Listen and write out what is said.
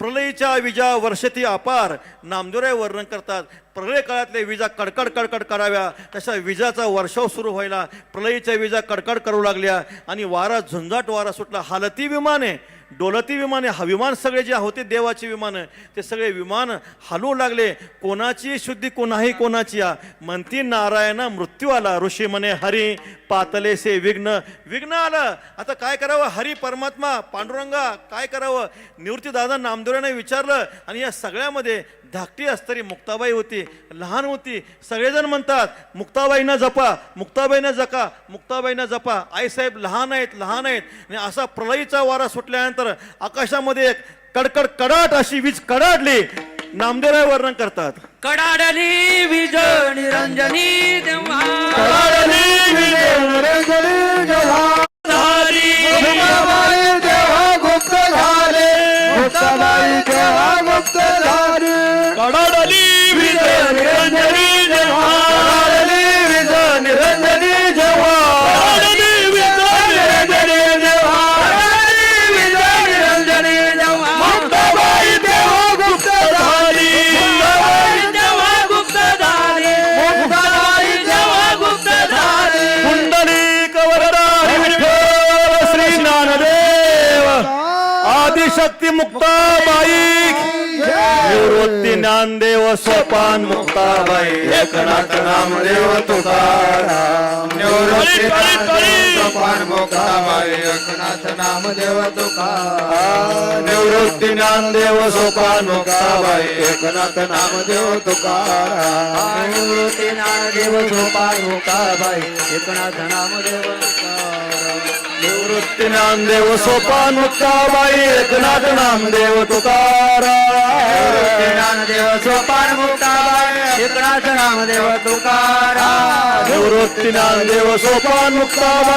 प्रलयीच्या विजा वर्षती अपार नामदेवराय वर्णन करतात. प्रलय काळातल्या विजा कडकड कडकड कराव्या. तशा विजाचा वर्षाव सुरू व्हायला प्रलयीच्या विजा कडकड करू लागल्या. आणि वारा झुंजाट वारा सुटला. हालती विमाने डोलती विमाने हा विमान सगळे जे होते देवाचे विमान ते सगळे विमान हलवू लागले. कोणाची शुद्धी कोणाही कोणाची या. म्हणती नारायण मृत्यू आला ऋषी म्हणे हरी पातलेसे विघ्न. विघ्न आलं. आता काय करावं? हरी परमात्मा पांडुरंगा काय करावं? निवृत्तीदादा नामदेवाने विचारलं आणि या सगळ्यामध्ये धाकटी असतरी मुक्ताबाई होती. लहान होती. सगळेजण म्हणतात मुक्ताबाईंना जपा मुक्ताबाईनं जका मुक्ताबाईंना जपा. आईसाहेब लहान आहेत लहान आहेत. आणि असा प्रलयीचा वारा सुटल्यानंतर आकाशामध्ये एक कडकड कडाट अशी वीज कडाडली. नामदेवराय वर्णन करतात. कडाडली विज निरंजनी कडाडली आदिशक्ती मुक्ताबाई निवृत्ती ज्ञानदेव सोपान मुक्ताबाई एकनाथ नामदेव तुकाराम. निवृत्ती नामदेव सोपान मुक्ताबाई एकनाथ नामदेव तुकाराम. निवृत्ती ज्ञानदेव सोपान मुक्ताबाई एकनाथ नामदेव तुकाराम. निवृत्ती नामदेव सोपान मुक्ताबाई एकनाथ नामदेव निवृत्ती ज्ञानदेव सोपान मुक्ताबाई एकनाथ नामदेव तुकाराम ज्ञानदेव सोपान मुक्ताबाई एकनाथ नामदेव तुकाराम निवृत्ती ज्ञानदेव सोपान मुक्ताबाई